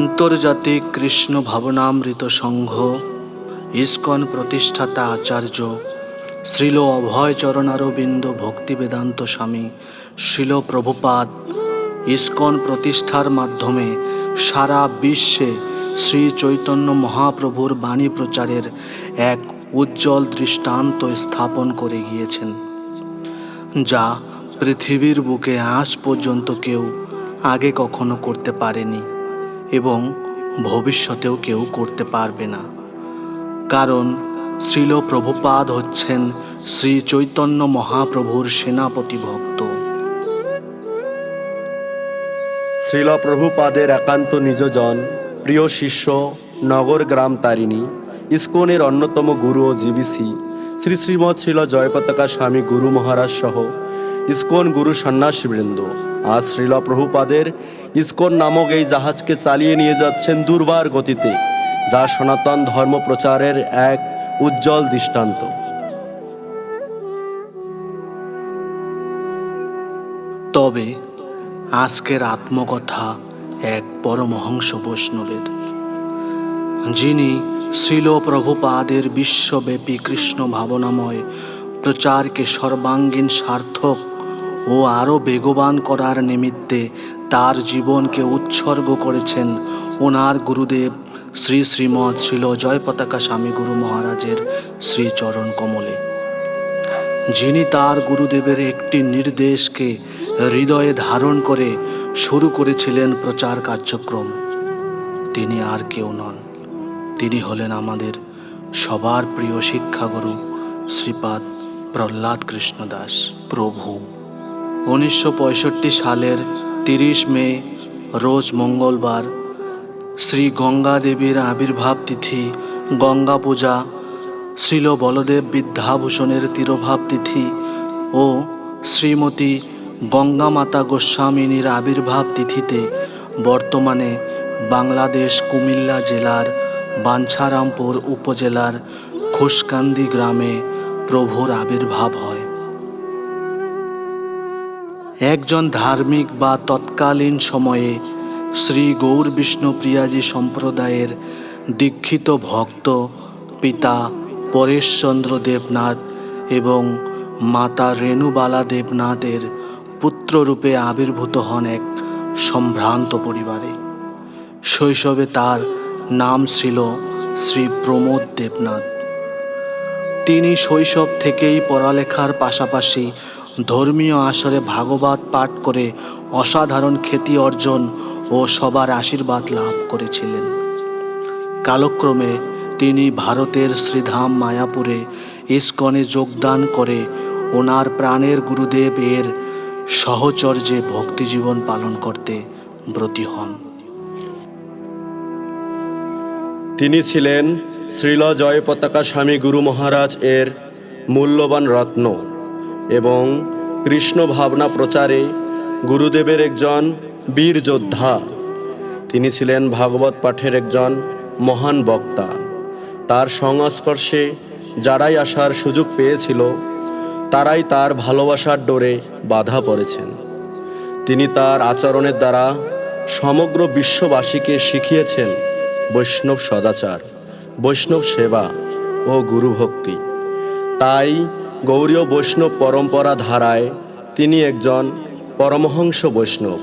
আন্তর্জাতিক কৃষ্ণ ভাবনামৃত সংঘ, ইস্কন প্রতিষ্ঠাতা আচার্য, শ্রীল অভয় চরণারবিন্দ ভক্তি বেদান্ত স্বামী শিল প্রভুপাদ, ইস্কন প্রতিষ্ঠার মাধ্যমে সারা বিশ্বে শ্রী চৈতন্য মহাপ্রভুর বাণী প্রচারের এক উজ্জ্বল দৃষ্টান্ত স্থাপন করে গিয়েছেন, যা পৃথিবীর বুকে আজ পর্যন্ত কেউ আগে কখনো করতে পারেনি। এবং ভবিষ্যতেও কেউ করতে পারবে না। কারণ শ্রীল প্রভুপাদ হচ্ছেন শ্রী চৈতন্য মহাপ্রভুর সেনাপতি ভক্ত। শ্রীল প্রভুপাদের একান্ত নিজজন, প্রিয় শিষ্য, নগর গ্রাম তারিণী, ইস্কনের অন্যতম গুরু ও জিবিসি, শ্রী শ্রীমৎ শ্রীল জয়পতাকা স্বামী গুরু মহারাজ সহ ইস্কন গুরু সন্ন্যাসীবৃন্দ আজ শ্রীল প্রভুপাদের ইস্কন নামক এই জাহাজকে চালিয়ে নিয়ে যাচ্ছেন দুর্বার গতিতে, যা সনাতন ধর্ম প্রচারের এক উজ্জ্বল দৃষ্টান্ত। তবে আজকের আত্মকথা এক পরমহংস বৈষ্ণবের। যিনি শ্রীল প্রভুপাদের বিশ্বব্যাপী কৃষ্ণ ভাবনাময় প্রচারকে সর্বাঙ্গীন সার্থক ও আরও বেগবান করার নিমিত্তে তার জীবনকে উৎসর্গ করেছেন ওনার গুরুদেব শ্রী শ্রীমৎ শ্রীল জয় পতাকা স্বামী গুরু মহারাজের শ্রীচরণ কমলে। যিনি তার গুরুদেবের একটি নির্দেশকে হৃদয়ে ধারণ করে শুরু করেছিলেন প্রচার কার্যক্রম, তিনি আর কেউ নন। তিনি হলেন আমাদের সবার প্রিয় শিক্ষাগুরু শ্রীপাদ প্রহ্লাদ কৃষ্ণ দাস প্রভু। উনিশশো পঁয়ষট্টি সালের তিরিশ মে, রোজ মঙ্গলবার, শ্রী গঙ্গা দেবীর আবির্ভাব তিথি, গঙ্গা পূজা, শ্রীল বলদেব বিদ্যাভূষণের তিরোভাব তিথি ও শ্রীমতী গঙ্গা মাতা গোস্বামিনীর আবির্ভাব তিথিতে বর্তমানে বাংলাদেশ কুমিল্লা জেলার বাঞ্ছারামপুর উপজেলার ঘোষকান্দি গ্রামে প্রভুর আবির্ভাব হয়। একজন ধার্মিক বা তৎকালীন সময়ে শ্রী গৌর বিষ্ণুপ্রিয়াজি সম্প্রদায়ের দীক্ষিত ভক্ত পিতা পরেশচন্দ্র দেবনাথ এবং মাতা রেণুবালা দেবনাথের পুত্ররূপে আবির্ভূত হন এক সম্ভ্রান্ত পরিবারে। শৈশবে তার নাম ছিল শ্রী প্রমোদ দেবনাথ। তিনি শৈশব থেকেই পড়ালেখার পাশাপাশি ধর্মীয় আসরে ভাগবত পাঠ করে অসাধারণ খ্যাতি অর্জন ও সবার আশীর্বাদ লাভ করেছিলেন। কালক্রমে তিনি ভারতের শ্রীধাম মায়াপুরে ইস্কনে যোগদান করে ওনার প্রাণের গুরুদেব এর সহচর্যে ভক্তিজীবন পালন করতে ব্রতী হন। তিনি ছিলেন শ্রীল জয় পতাকা স্বামী গুরু মহারাজ এর মূল্যবান রত্ন। এবং কৃষ্ণ ভাবনা প্রচারে গুরুদেবের একজন বীর যোদ্ধা। তিনি ছিলেন ভাগবত পাঠের একজন মহান বক্তা। তার সংস্পর্শে যারাই আসার সুযোগ পেয়েছিল, তারাই তার ভালোবাসার ডোরে বাধা পড়েছেন। তিনি তার আচরণের দ্বারা সমগ্র বিশ্ববাসীকে শিখিয়েছেন বৈষ্ণব সদাচার, বৈষ্ণব সেবা ও গুরুভক্তি। তাই গৌরীয় বৈষ্ণব পরম্পরা ধারায় তিনি একজন পরমহংস বৈষ্ণব।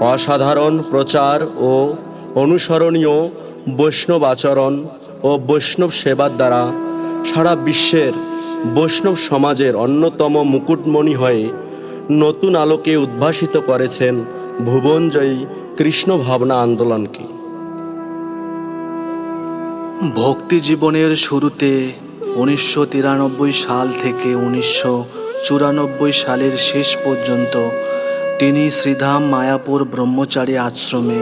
অসাধারণ প্রচার ও অনুসরণীয় বৈষ্ণব আচরণ ও বৈষ্ণব সেবার দ্বারা সারা বিশ্বের বৈষ্ণব সমাজের অন্যতম মুকুটমণি হয়ে নতুন আলোকে উদ্ভাসিত করেছেন ভুবনজয়ী কৃষ্ণ ভাবনা আন্দোলনকে। ভক্তি জীবনের শুরুতে উনিশশো তিরানব্বই সাল থেকে উনিশশো চুরানব্বই সালের শেষ পর্যন্ত তিনি শ্রীধাম মায়াপুর ব্রহ্মচারী আশ্রমে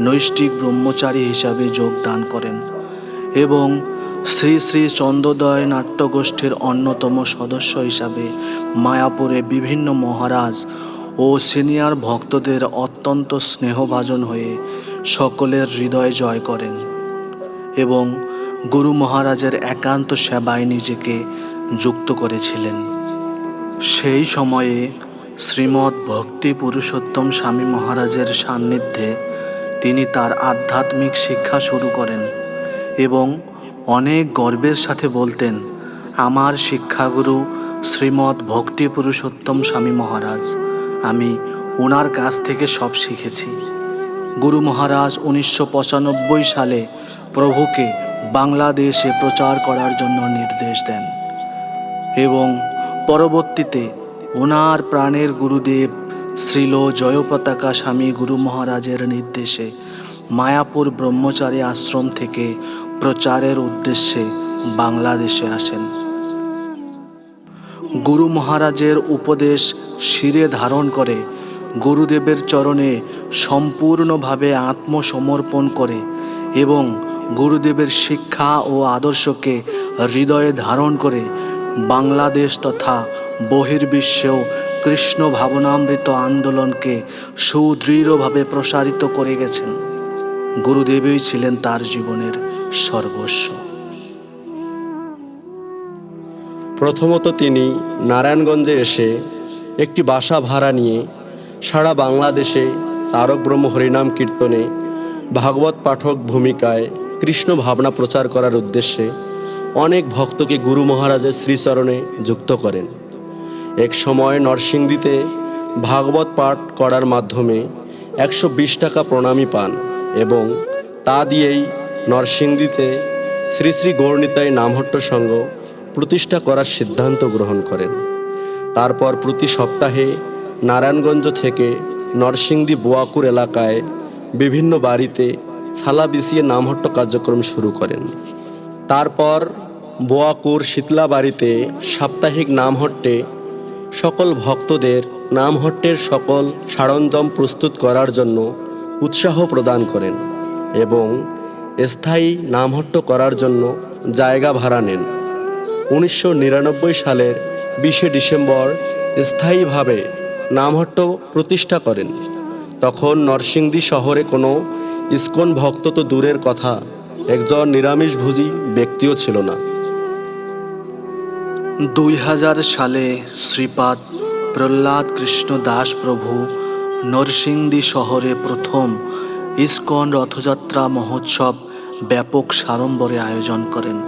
নৈষ্ঠিক ব্রহ্মচারী হিসাবে যোগদান করেন এবং শ্রী শ্রী চন্দ্রোদয় নাট্যগোষ্ঠীর অন্যতম সদস্য হিসাবে মায়াপুরে বিভিন্ন মহারাজ ও সিনিয়র ভক্তদের অত্যন্ত স্নেহভাজন হয়ে সকলের হৃদয় জয় করেন এবং গুরু মহারাজের একান্ত সেবায় নিজেকে যুক্ত করেছিলেন। সেই সময়ে শ্রীমৎ ভক্তি পুরুষোত্তম স্বামী মহারাজের সান্নিধ্যে তিনি তার আধ্যাত্মিক শিক্ষা শুরু করেন এবং অনেক গর্বের সাথে বলতেন, আমার শিক্ষাগুরু শ্রীমৎ ভক্তি পুরুষোত্তম স্বামী মহারাজ, আমি ওনার কাছ থেকে সব শিখেছি। গুরু মহারাজ উনিশশো পঁচানব্বই সালে প্রভুকে বাংলাদেশে প্রচার করার জন্য নির্দেশ দেন এবং পরবর্তীতে ওনার প্রাণের গুরুদেব শ্রীল জয়পতাকা স্বামী গুরু মহারাজের নির্দেশে মায়াপুর ব্রহ্মচারী আশ্রম থেকে প্রচারের উদ্দেশ্যে বাংলাদেশে আসেন। গুরু মহারাজের উপদেশ শিরে ধারণ করে গুরুদেবের চরণে সম্পূর্ণভাবে আত্মসমর্পণ করে এবং গুরুদেবের শিক্ষা ও আদর্শকে হৃদয়ে ধারণ করে বাংলাদেশ তথা বহির্বিশ্বেও কৃষ্ণ ভাবনামৃত আন্দোলনকে সুদৃঢ়ভাবে প্রসারিত করে গেছেন। গুরুদেবই ছিলেন তার জীবনের সর্বস্ব। প্রথমত তিনি নারায়ণগঞ্জে এসে একটি বাসা ভাড়া নিয়ে সারা বাংলাদেশে তারক ব্রহ্ম হরিনাম কীর্তনে ভাগবত পাঠক ভূমিকায় কৃষ্ণ ভাবনা প্রচার করার উদ্দেশ্যে অনেক ভক্তকে গুরু মহারাজের শ্রীচরণে যুক্ত করেন। এক সময় নরসিংদীতে ভাগবত পাঠ করার মাধ্যমে একশো বিশ টাকা প্রণামী পান এবং তা দিয়েই নরসিংদীতে শ্রী শ্রী গৌরনীতায় নামহট্ট সংঘ প্রতিষ্ঠা করার সিদ্ধান্ত গ্রহণ করেন। তারপর প্রতি সপ্তাহে নারায়ণগঞ্জ থেকে নরসিংদী বোয়াকুর এলাকায় বিভিন্ন বাড়িতে ছালা বিছিয়ে নামহট্ট কার্যক্রম শুরু করেন। তারপর বোয়াকুর শীতলা বাড়িতে সাপ্তাহিক নামহট্টে সকল ভক্তদের নামহট্টের সকল সরঞ্জাম প্রস্তুত করার জন্য উৎসাহ প্রদান করেন এবং স্থায়ী নামহট্ট করার জন্য জায়গা ভাড়া নেন। উনিশশো নিরানব্বই সালের বিশে ডিসেম্বর স্থায়ীভাবে নামহট্ট প্রতিষ্ঠা করেন। তখন নরসিংদী শহরে কোনো ইস্কন ভক্ত তো দূরের কথা, একজন নিরামিষভোজী ব্যক্তিও ছিল না। দুই হাজার সালে শ্রীপাদ প্রহ্লাদ কৃষ্ণ দাস প্রভু নরসিংদী শহরে প্রথম ইস্কন রথযাত্রা মহোৎসব ব্যাপক সাড়ম্বরে আয়োজন করেন।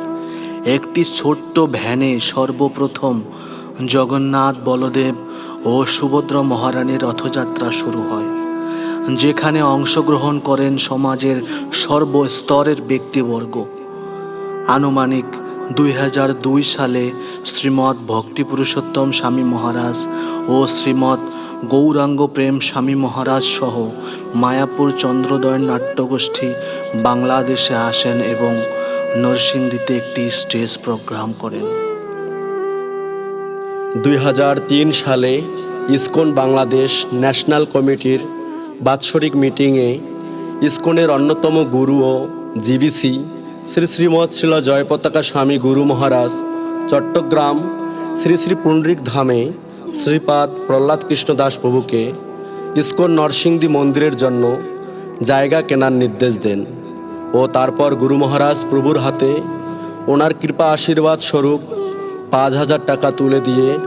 একটি ছোট্ট ভ্যানে সর্বপ্রথম জগন্নাথ, বলদেব ও সুভদ্র মহারানীর রথযাত্রা শুরু হয়। যেখানে অংশগ্রহণ করেন সমাজের সর্বস্তরের ব্যক্তিবর্গ। আনুমানিক দুই হাজার দুই সালে শ্রীমৎ ভক্তি পুরুষোত্তম স্বামী মহারাজ ও শ্রীমৎ গৌরাঙ্গ প্রেম স্বামী মহারাজ সহ মায়াপুর চন্দ্রোদয় নাট্যগোষ্ঠী বাংলাদেশে আসেন এবং নরসিংদীতে একটি স্টেজ প্রোগ্রাম করেন। দুই হাজার তিন সালে ইসকন বাংলাদেশ ন্যাশনাল কমিটির বাৎসরিক মিটিংয়ে ইসকনের অন্যতম গুরু ও জিবিসি শ্রী শ্রীমৎ শ্রীল জয়পতাকা স্বামী গুরু মহারাজ চট্টগ্রাম শ্রী শ্রী পুণ্ডরিক ধামে শ্রীপাদ প্রহ্লাদ কৃষ্ণ দাস প্রভুকে ইসকন নরসিংদী মন্দিরের জন্য জায়গা কেনার নির্দেশ দেন ও তারপর গুরু মহারাজ প্রভুর হাতে ওনার কৃপা আশীর্বাদ স্বরূপ পাঁচ হাজার টাকা তুলে দিয়ে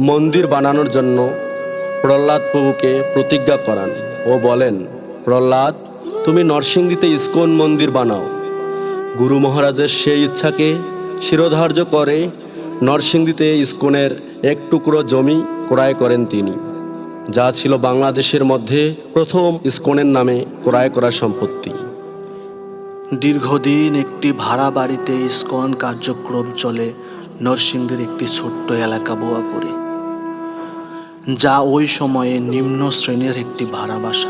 মন্দির বানানোর জন্য প্রহ্লাদ প্রভুকে প্রতিজ্ঞা করান। ও বলেন, প্রহ্লাদ, তুমি নরসিংদীতে ইস্কন মন্দির বানাও। গুরু মহারাজের সেই ইচ্ছাকে শিরোধার্য করে নরসিংদীতে ইস্কনের এক টুকরো জমি ক্রয় করেন তিনি, যা ছিল বাংলাদেশের মধ্যে প্রথম ইস্কনের নামে ক্রয় করা সম্পত্তি। দীর্ঘদিন একটি ভাড়া বাড়িতে ইস্কন কার্যক্রম চলে নরসিংদীর একটি ছোট্ট এলাকা বোয়া করে। যা ওই সময়ে নিম্ন শ্রেণির একটি ভাড়া বাসা।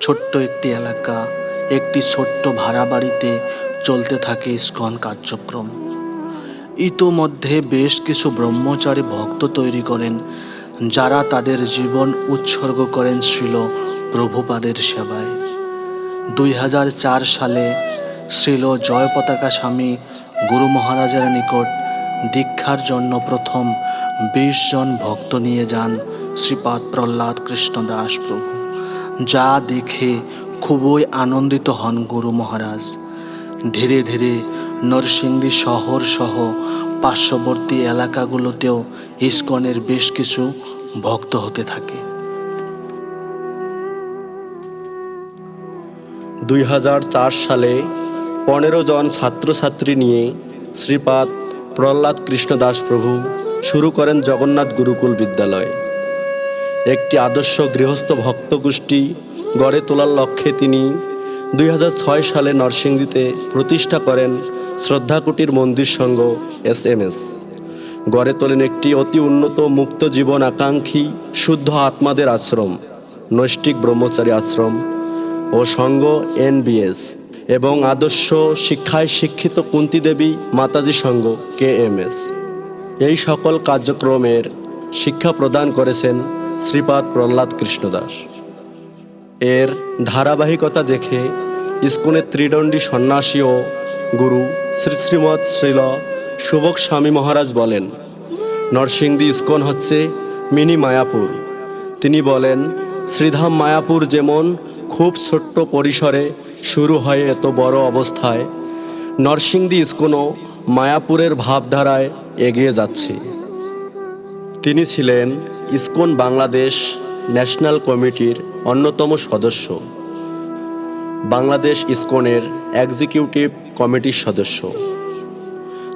ছোট্ট একটি এলাকা, একটি ছোট্ট ভাড়া বাড়িতে চলতে থাকে ইস্কন কার্যক্রম। ইতোমধ্যে বেশ কিছু ব্রহ্মচারী ভক্ত তৈরি করেন, যারা তাদের জীবন উৎসর্গ করেন ছিল প্রভুপাদের সেবায়। দুই হাজার চার সালে শ্রীল জয় পতাকা স্বামী গুরু মহারাজের নিকট দীক্ষার জন্য প্রথম বিশ জন ভক্ত নিয়ে যান শ্রীপাদ প্রহ্লাদ কৃষ্ণদাস প্রভু। যা দেখে খুবই আনন্দিত হন গুরু মহারাজ। ধীরে ধীরে নরসিংদী শহর সহ পার্শ্ববর্তী এলাকাগুলোতেও ইস্কনের বেশ কিছু ভক্ত হতে থাকে। দুই হাজার চার সালে পনেরো জন ছাত্রছাত্রী নিয়ে শ্রীপাদ প্রহ্লাদ কৃষ্ণদাস প্রভু শুরু করেন জগন্নাথ গুরুকুল বিদ্যালয়। একটি আদর্শ গৃহস্থ ভক্ত গোষ্ঠী গড়ে তোলার লক্ষ্যে তিনি দুই হাজার ছয় সালে নরসিংদীতে প্রতিষ্ঠা করেন শ্রদ্ধাকুটির মন্দির সংঘ এস এম এস। গড়ে তোলেন একটি অতি উন্নত মুক্ত জীবন আকাঙ্ক্ষী শুদ্ধ আত্মাদের আশ্রম নৈষ্টিক ব্রহ্মচারী আশ্রম ও সংঘ এনবিএস এবং আদর্শ শিক্ষায় শিক্ষিত কুন্তি দেবী মাতাজি সংঘ কে এম এস। এই সকল কার্যক্রমের শিক্ষা প্রদান করেছেন শ্রীপাদ প্রহ্লাদ কৃষ্ণদাস। এর ধারাবাহিকতা দেখে ইস্কনের ত্রিদণ্ডী সন্ন্যাসী ও গুরু শ্রী শ্রীমৎ শ্রীল সুবক স্বামী মহারাজ বলেন, নরসিংদী ইস্কন হচ্ছে মিনি মায়াপুর। তিনি বলেন, শ্রীধাম মায়াপুর যেমন খুব ছোট্ট পরিসরে শুরু হয় এত বড় অবস্থায়, নরসিংদী ইস্কনও মায়াপুরের ভাবধারায় এগিয়ে যাচ্ছে। তিনি ছিলেন ইসকন বাংলাদেশ ন্যাশনাল কমিটির অন্যতম সদস্য। বাংলাদেশ ইসকনের এক্সিকিউটিভ কমিটির সদস্য।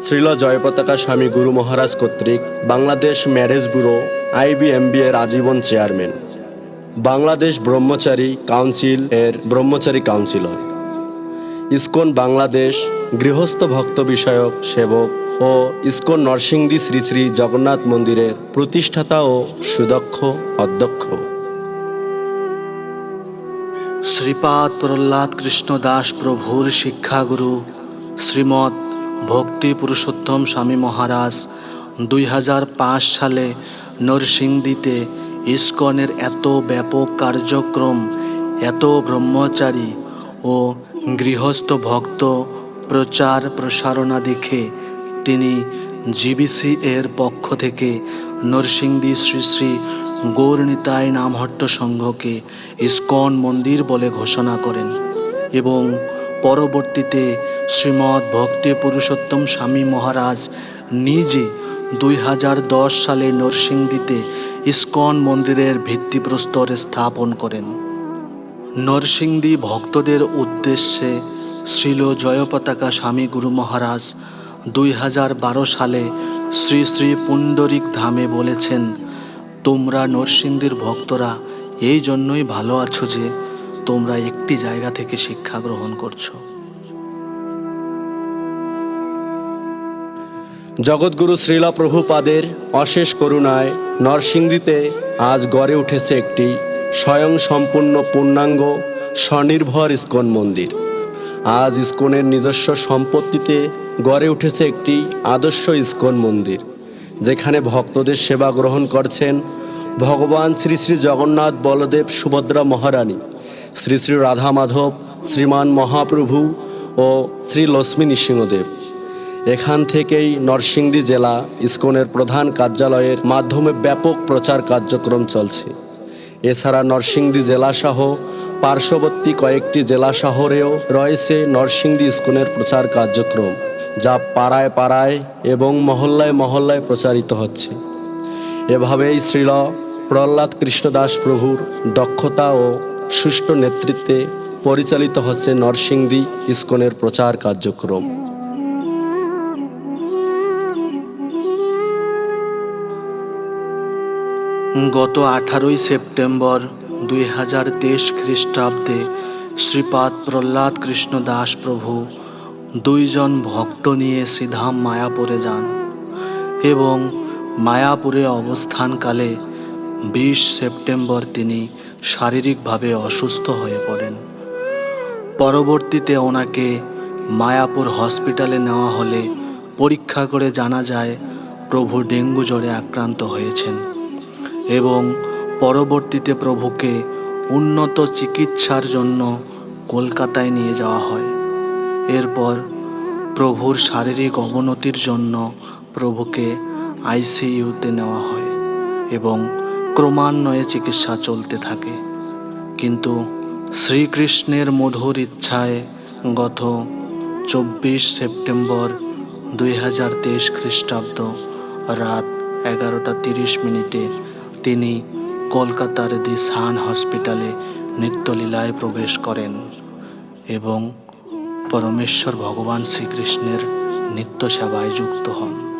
শ্রীল জয়পতাকা স্বামী গুরু মহারাজ কর্তৃক বাংলাদেশ ম্যারেজ ব্যুরো আইবিএমবি এর আজীবন চেয়ারম্যান। বাংলাদেশ ব্রহ্মচারী কাউন্সিল এর ব্রহ্মচারী কাউন্সিলর। ইসকন বাংলাদেশ গৃহস্থ ভক্ত বিষয়ক সেবক ও ইসকন নরসিংদী শ্রী শ্রী জগন্নাথ মন্দিরের প্রতিষ্ঠাতা ও সুদক্ষ অধ্যক্ষ। শ্রীপাদ প্রহ্লাদ কৃষ্ণ দাস প্রভুর শিক্ষাগুরু শ্রীমৎ ভক্তি পুরুষোত্তম স্বামী মহারাজ দুই হাজার পাঁচ সালে নরসিংদীতে ইস্কনের এত ব্যাপক কার্যক্রম, এত ব্রহ্মচারী ও গৃহস্থ ভক্ত প্রচার প্রসারণা দেখে তিনি জিবিসি এর পক্ষ থেকে নরসিংদী শ্রী শ্রী গৌরনিতাই নামহট্ট সংঘকে ইস্কন মন্দির বলে ঘোষণা করেন এবং পরবর্তীতে শ্রীমৎ ভক্তি পুরুষোত্তম স্বামী মহারাজ নিজে দুই হাজার দশ সালে নরসিংদীতে ইস্কন মন্দিরের ভিত্তিপ্রস্তর স্থাপন করেন। নরসিংদী ভক্তদের উদ্দেশ্যে শ্রীল জয়পতাকা স্বামী গুরু মহারাজ দুই হাজার বারো সালে শ্রী শ্রী পুণ্ডরিক ধামে বলেছেন, তোমরা নরসিংদীর ভক্তরা এই জন্যই ভালো আছো যে তোমরা একটি জায়গা থেকে শিক্ষা গ্রহণ করছ। জগৎগুরু শ্রীলা প্রভুপাদের অশেষ করুণায় নরসিংদীতে আজ গড়ে উঠেছে একটি স্বয়ং সম্পূর্ণ পূর্ণাঙ্গ, স্বনির্ভর ইস্কন মন্দির। আজ ইস্কনের নিজস্ব সম্পত্তিতে গড়ে উঠেছে একটি আদর্শ ইস্কন মন্দির, যেখানে ভক্তদের সেবা গ্রহণ করছেন ভগবান শ্রী শ্রী জগন্নাথ বলদেব সুভদ্রা মহারানী, শ্রী শ্রী রাধা মাধব, শ্রীমান মহাপ্রভু ও শ্রী লক্ষ্মী নৃসিংহদেব। এখান থেকেই নরসিংদী জেলা ইস্কনের প্রধান কার্যালয়ের মাধ্যমে ব্যাপক প্রচার কার্যক্রম চলছে। এছাড়া নরসিংদী জেলাসহ পার্শ্ববর্তী কয়েকটি জেলা শহরেও রয়েছে নরসিংদী ইসকনের প্রচার কার্যক্রম। যা পাড়ায় পাড়ায় এবং মহল্লায় মহল্লায় প্রচারিত হচ্ছে। এভাবেই শ্রীল প্রহ্লাদ কৃষ্ণদাস প্রভুর দক্ষতা ও সুষ্ঠু নেতৃত্বে পরিচালিত হচ্ছে নরসিংদী ইস্কনের প্রচার কার্যক্রম। গত আঠারোই সেপ্টেম্বর দুই হাজার তেইশ খ্রিস্টাব্দে শ্রীপাদ প্রহ্লাদ কৃষ্ণ দাস প্রভু দুইজন ভক্ত নিয়ে শ্রীধাম মায়াপুরে যান এবং মায়াপুরে অবস্থানকালে বিশ সেপ্টেম্বর তিনি শারীরিকভাবে অসুস্থ হয়ে পড়েন। পরবর্তীতে ওনাকে মায়াপুর হসপিটালে নেওয়া হলে পরীক্ষা করে জানা যায় প্রভু ডেঙ্গু জ্বরে আক্রান্ত হয়েছেন এবং পরবর্তীতে প্রভুকে উন্নত চিকিৎসার জন্য কলকাতায় নিয়ে যাওয়া হয়। এরপর প্রভুর শারীরিক অবনতির জন্য প্রভুকে আইসিইউতে নেওয়া হয় এবং ক্রমান্বয়ে চিকিৎসা চলতে থাকে। কিন্তু শ্রীকৃষ্ণের মধুর ইচ্ছায় গত চব্বিশ সেপ্টেম্বর দুই হাজার তেইশ খ্রিস্টাব্দ রাত এগারোটা তিরিশ মিনিটে তিনি কলকাতার দি সান হসপিটালে নিত্যলীলায় প্রবেশ করেন এবং পরমেশ্বর ভগবান শ্রীকৃষ্ণের নিত্য সেবায় যুক্ত হন।